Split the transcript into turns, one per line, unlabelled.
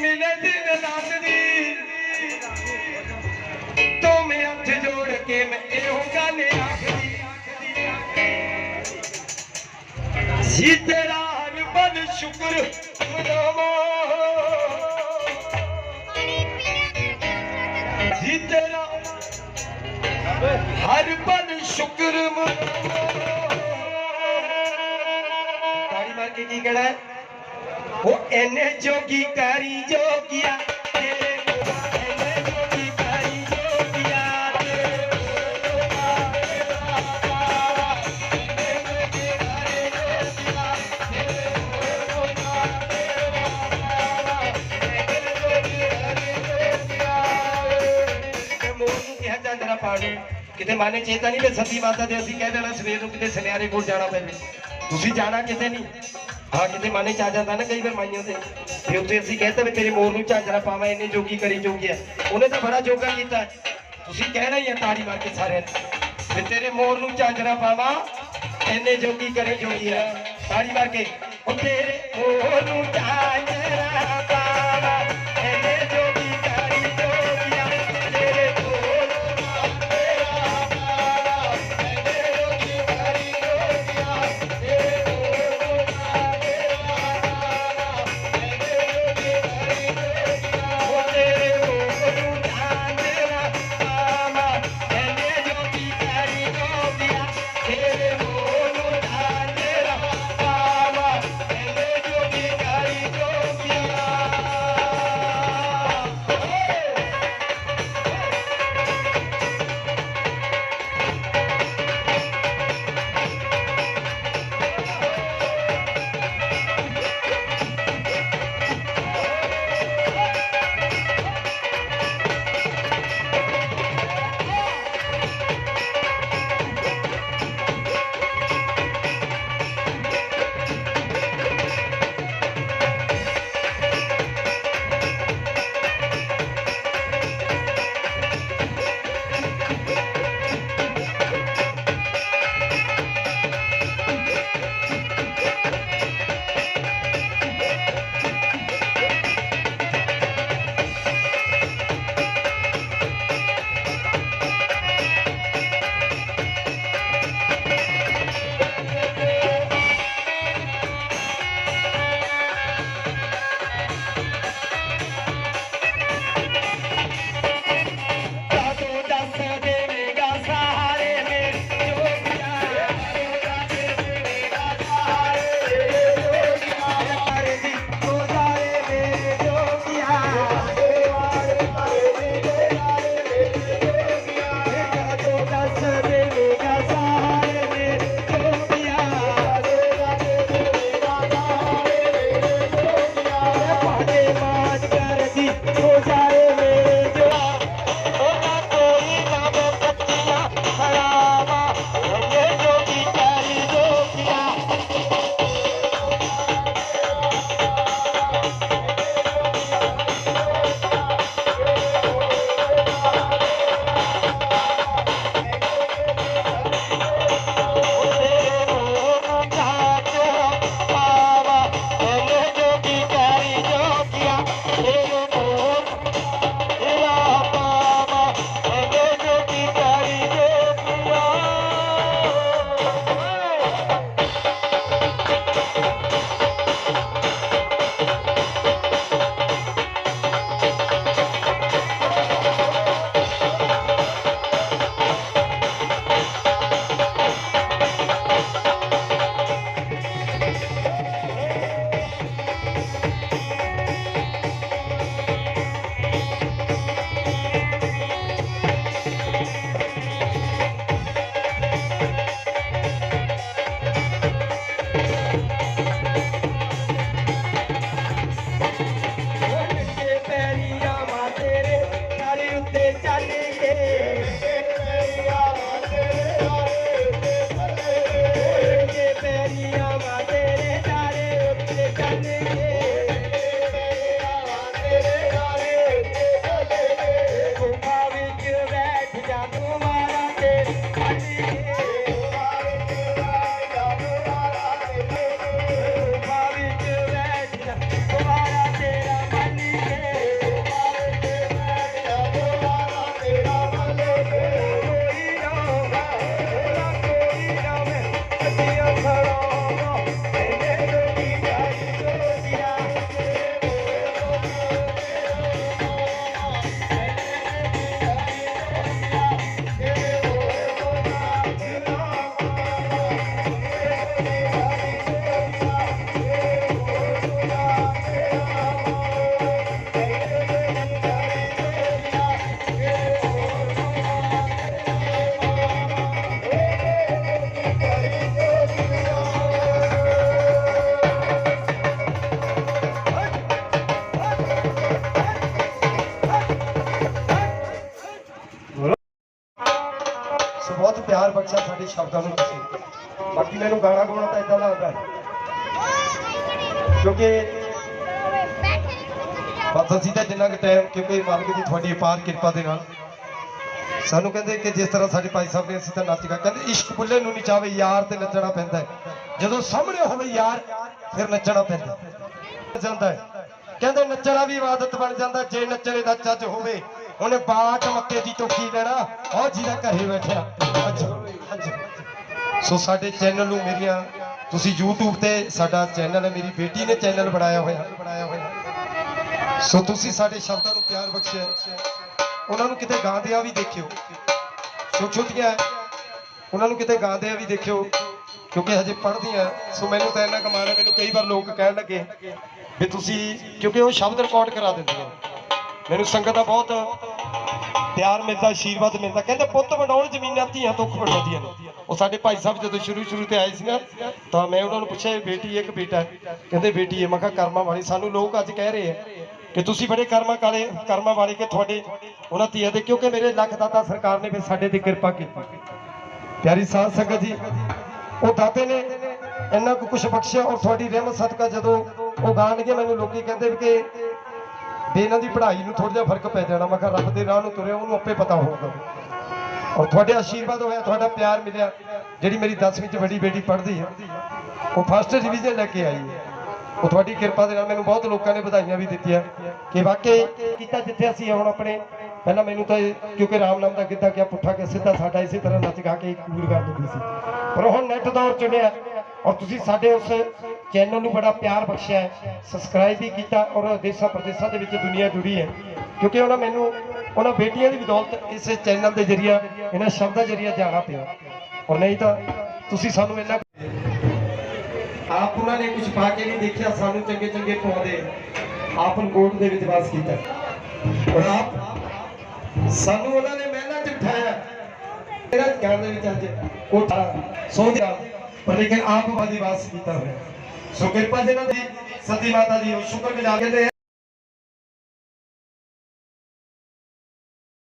ਮਿਲੇ ਦਿਨ ਰਾਤ ਦੀ। ਹੱਥ ਜੋੜ ਕੇ ਮੈਂ ਇਹੋ ਗੱਲ ਆਖਦੀ। ਸੀ ਤੇਰਾ ਹਰ ਬਨ ਸ਼ੁਕਰ ਮਨਾਵਾਂ ਜੀ ਤੇਰਾ ਹਰ ਪਲ ਸ਼ੁਕਰ ਮਨਾਵਾਂ ਤਾੜੀ ਮਾਰ ਕੇ ਕੀ ਕਹਿਣਾ ਹੈ? ਉਹ ਐਨੇ ਜੋਗੀ ਕਰੀ ਜੋਗਿਆ ਮੋਰ ਨੂੰ ਕਿਹਾ ਚਾਂਦਰਾ ਪਾਣੀ। ਕਿਤੇ ਮਨ ਚੇਤਾ ਨਹੀਂ ਵੀ ਸਤੀ ਮਾਤਾ ਦੇ ਅਸੀਂ ਕਹਿ ਦੇਣਾ ਸਵੇਰ ਨੂੰ ਕਿਤੇ ਸੁਨਿਆਰੇ ਕੋਲ ਜਾਣਾ ਪਵੇ। ਤੁਸੀਂ ਜਾਣਾ ਕਿਤੇ ਨਹੀਂ। ਹਾਂ, ਕਿਤੇ ਮਾਨੇ ਚ ਆ ਜਾਂਦਾ ਨਾ ਕਈ ਵਾਰ ਮਾਈਆਂ ਤੇ ਤੇ ਉੱਥੇ ਅਸੀਂ ਕਹਿੰਦੇ ਵੀ ਤੇਰੇ ਮੋਰ ਨੂੰ ਝਾਂਜਰਾ ਪਾਵਾਂ, ਇੰਨੇ ਜੋਗੀ ਕਰੀ ਜੋਗੀ ਹੈ ਉਹਨੇ ਤਾਂ ਬੜਾ ਜੋਗਾ ਕੀਤਾ। ਤੁਸੀਂ ਕਹਿਣਾ ਹੀ ਹੈ ਤਾੜੀ ਮਾਰ ਕੇ ਸਾਰਿਆਂ ਨੇ। ਵੀ ਤੇਰੇ ਮੋਰ ਨੂੰ ਝਾਂਜਰਾ ਪਾਵਾਂ, ਇੰਨੇ ਜੋਗੀ ਕਰੀ ਜੋਗੀ ਹੈ ਤਾੜੀ ਮਾਰ ਕੇ, ਉਹ ਤੇਰੇ ਮੋਰ ਨੂੰ ਝਾਂਜਰਾ ਸ਼ਬਦਾਂ ਨੂੰ ਤੁਸੀਂ। ਬਾਕੀ ਮੈਨੂੰ ਗਾਣਾ ਗਾਉਣਾ ਤਾਂ ਇਦਾਂ ਲੱਗਦਾ ਕਿਉਂਕਿ ਬਸ ਅਸੀਂ ਤਾਂ ਜਿੰਨਾ ਕੁ ਟਾਈਮ ਕਿਉਂਕਿ ਮਾਲਕ ਦੀ ਤੁਹਾਡੀ ਅਪਾਰ ਕਿਰਪਾ ਦੇ ਨਾਲ। ਸਾਨੂੰ ਕਹਿੰਦੇ ਕਿ ਜਿਸ ਤਰ੍ਹਾਂ ਸਾਡੇ ਭਾਈ ਸਾਹਿਬ ਨੇ ਅਸੀਂ ਤਾਂ ਨੱਚ ਗਾ ਕਹਿੰਦੇ ਇਸ਼ਕ ਬੁੱਲੇ ਨੂੰ ਨਹੀਂ ਯਾਰ ਤੇ ਨੱਚਣਾ ਪੈਂਦਾ ਜਦੋਂ ਸਾਹਮਣੇ ਹੋਵੇ ਯਾਰ, ਫਿਰ ਨੱਚਣਾ ਪੈਂਦਾ ਜਾਂਦਾ ਕਹਿੰਦੇ ਨੱਚਣਾ ਵੀ ਇਬਾਦਤ ਬਣ ਜਾਂਦਾ, ਜੇ ਨੱਚਣੇ ਦਾ ਚੱਜ ਹੋਵੇ। ਉਹਨੇ ਬਾਟ ਮੱਕੇ ਦੀ ਟੋਕੀ ਲੈਣਾ। ਉਹ ਜਿਹਦਾ ਘਰੇ ਬੈਠਿਆ। ਅੱਛਾ ਅੱਛਾ। ਸੋ ਸਾਡੇ ਚੈਨਲ ਨੂੰ ਮੇਰੀਆਂ, ਤੁਸੀਂ YouTube ਤੇ ਸਾਡਾ ਚੈਨਲ ਹੈ, ਮੇਰੀ ਬੇਟੀ ਨੇ ਚੈਨਲ ਬਣਾਇਆ ਹੋਇਆ। ਬਣਾਇਆ ਹੋਇਆ ਸੋ ਤੁਸੀਂ ਸਾਡੇ ਸ਼ਬਦਾਂ ਨੂੰ ਪਿਆਰ ਬਖਸ਼ਿਆ। ਉਹਨਾਂ ਨੂੰ ਕਿਤੇ ਗਾਉਂਦਿਆਂ ਵੀ ਦੇਖਿਓ। ਸੋ ਛੋਟੀਆਂ ਉਹਨਾਂ ਨੂੰ ਕਿਤੇ ਗਾਉਂਦਿਆਂ ਵੀ ਦੇਖਿਓ, ਕਿਉਂਕਿ ਹਜੇ ਪੜ੍ਹਦੀਆਂ। ਸੋ ਮੈਨੂੰ ਤਾਂ ਇੰਨਾ ਕਮਾਲ ਹੈ, ਮੈਨੂੰ ਕਈ ਵਾਰ ਲੋਕ ਕਹਿਣ ਲੱਗੇ ਵੀ ਤੁਸੀਂ, ਕਿਉਂਕਿ ਉਹ ਸ਼ਬਦ ਰਿਕਾਰਡ ਕਰਾ ਦਿੰਦੀਆਂ। ਮੈਨੂੰ ਸੰਗਤ ਦਾ ਬਹੁਤ ਪਿਆਰ ਮਿਲਦਾ, ਆਸ਼ੀਰਵਾਦ ਮਿਲਦਾ। ਕਹਿੰਦੇ, ਪੁੱਤ ਬਣਾਉਣ ਜ਼ਮੀਨਾਂ ਧੀਆਂ, ਦੁੱਖ ਬਣਾਉਂਦੀਆਂ ਨੇ। ਉਹ ਸਾਡੇ ਭਾਈ ਸਾਹਿਬ ਜਦੋਂ ਸ਼ੁਰੂ ਸ਼ੁਰੂ ਤੇ ਆਏ ਸੀ ਨਾ ਤਾਂ ਮੈਂ ਉਹਨਾਂ ਨੂੰ ਪੁੱਛਿਆ ਬੇਟੀ ਇੱਕ ਬੇਟਾ ਕਹਿੰਦੇ, ਬੇਟੀ ਹੈ। ਮੈਂ ਕਿਹਾ, ਕਰਮਾਂ ਵਾਲੀ। ਸਾਨੂੰ ਲੋਕ ਅੱਜ ਕਹਿ ਰਹੇ ਆ ਕਿ ਤੁਸੀਂ ਬੜੇ ਕਰਮਾਂ ਕਾਲੇ ਕਰਮਾਂ ਵਾਲੇ ਕਿ ਤੁਹਾਡੇ ਉਹਨਾਂ ਧੀਆਂ ਦੇ, ਕਿਉਂਕਿ ਮੇਰੇ ਲੱਖ ਦਾਤਾ ਸਰਕਾਰ ਨੇ ਵੀ ਸਾਡੇ ਤੇ ਕਿਰਪਾ ਕੀਤੀ। ਪਿਆਰੀ ਸਾਧ ਸੰਗਤ ਜੀ, ਉਹ ਦਾਤੇ ਨੇ ਇੰਨਾ ਕੁ ਕੁਛ ਬਖਸ਼ਿਆ ਔਰ ਤੁਹਾਡੀ ਰਹਿਮਤ ਸਦਕਾ ਜਦੋਂ ਉਹ ਗਾਣਗੇ ਮੈਨੂੰ ਲੋਕੀ ਕਹਿੰਦੇ ਕਿ ਵੀ ਇਹਨਾਂ ਦੀ ਪੜ੍ਹਾਈ ਨੂੰ ਥੋੜਾ ਜਿਹਾ ਫ਼ਰਕ ਪੈ ਜਾਣਾ। ਮੈਂ ਕਿਹਾ, ਰੱਬ ਦੇ ਰਾਹ ਨੂੰ ਤੁਰਿਆ, ਉਹਨੂੰ ਆਪੇ ਪਤਾ ਹੋਊਗਾ। ਔਰ ਤੁਹਾਡੇ ਆਸ਼ੀਰਵਾਦ ਹੋਇਆ, ਤੁਹਾਡਾ ਪਿਆਰ ਮਿਲਿਆ। ਜਿਹੜੀ ਮੇਰੀ 10ਵੀਂ ਚ ਵੱਡੀ ਬੇਟੀ ਪੜ੍ਹਦੀ ਹੈ ਉਹ ਫਸਟ ਡਿਵੀਜ਼ਨ ਲੈ ਕੇ ਆਈ ਹੈ। ਉਹ ਤੁਹਾਡੀ ਕਿਰਪਾ ਦੇ ਨਾਲ ਮੈਨੂੰ ਬਹੁਤ ਲੋਕਾਂ ਨੇ ਵਧਾਈਆਂ ਵੀ ਦਿੱਤੀਆਂ ਕਿ ਵਾਕਈ ਕੀਤਾ ਜਿੱਥੇ ਅਸੀਂ ਹੁਣ ਆਪਣੇ। ਪਹਿਲਾਂ ਮੈਨੂੰ ਤਾਂ ਕਿਉਂਕਿ ਰਾਮ ਨਾਮ ਦਾ ਗਿੱਧਾ ਕਿਆ ਪੁੱਠਾ ਕਿ ਸਿੱਧਾ ਸਾਡਾ ਇਸੇ ਤਰ੍ਹਾਂ ਨੱਚ ਗਾ ਕੇ ਪੂਰ ਕਰ ਦਿੰਦੀ ਸੀ। ਪਰ ਹੁਣ ਨੈਟ ਦੌਰ ਚੁਣਿਆ ਔਰ ਤੁਸੀਂ ਸਾਡੇ ਉਸ ਚੈਨਲ ਨੂੰ ਬੜਾ ਪਿਆਰ ਬਖਸ਼ਿਆ ਸਬਸਕ੍ਰਾਈਬ ਵੀ ਕੀਤਾ ਔਰ ਦੇਸ਼ਾਂ ਪ੍ਰਦੇਸ਼ਾਂ ਦੇ ਵਿੱਚ ਦੁਨੀਆ ਜੁੜੀ ਹੈ। ਕਿਉਂਕਿ ਉਹਨਾਂ ਮੈਨੂੰ ਉਹਨਾਂ ਬੇਟੀਆਂ ਦੀ ਬਦੌਲਤ ਇਸ ਚੈਨਲ ਦੇ ਜਰੀਆ ਇਹਨਾਂ ਸ਼ਬਦਾਂ ਜਰੀਆ ਜਾਣਾ ਪਿਆ। ਔਰ ਨਹੀਂ ਤਾਂ ਤੁਸੀਂ ਸਾਨੂੰ ਇੰਨਾ ਆਪ ਉਹਨਾਂ ਨੇ ਕੁਝ ਪਾ ਕੇ ਨਹੀਂ ਦੇਖਿਆ, ਸਾਨੂੰ ਚੰਗੇ ਚੰਗੇ ਪਾਉਂਦੇ ਆਪ ਕੋਟ ਦੇ ਵਿੱਚ ਵਾਸ ਕੀਤਾ। ਔਰ ਆਪ ਸਾਨੂੰ ਉਹਨਾਂ ਨੇ ਮਹਿਲਾਂ 'ਚ ਬਿਠਾਇਆ। ਮੇਰਾ ਗਿਆਨ ਦੇ ਵਿੱਚ ਅੱਜ ਕੋਠਾ ਸੋਧਿਆ ਪਰ ਲੇਕਿਨ ਆਪ ਵਾਦੀ ਵਾਸ ਕੀਤਾ ਹੋਇਆ। ਸੋ ਕਿਰਪਾ ਜਿਹਨਾਂ ਦੀ ਸਤੀ ਮਾਤਾ ਦੀ, ਉਹ ਸ਼ੁਕਰ ਗੁਜ਼ਾਰ ਕਹਿੰਦੇ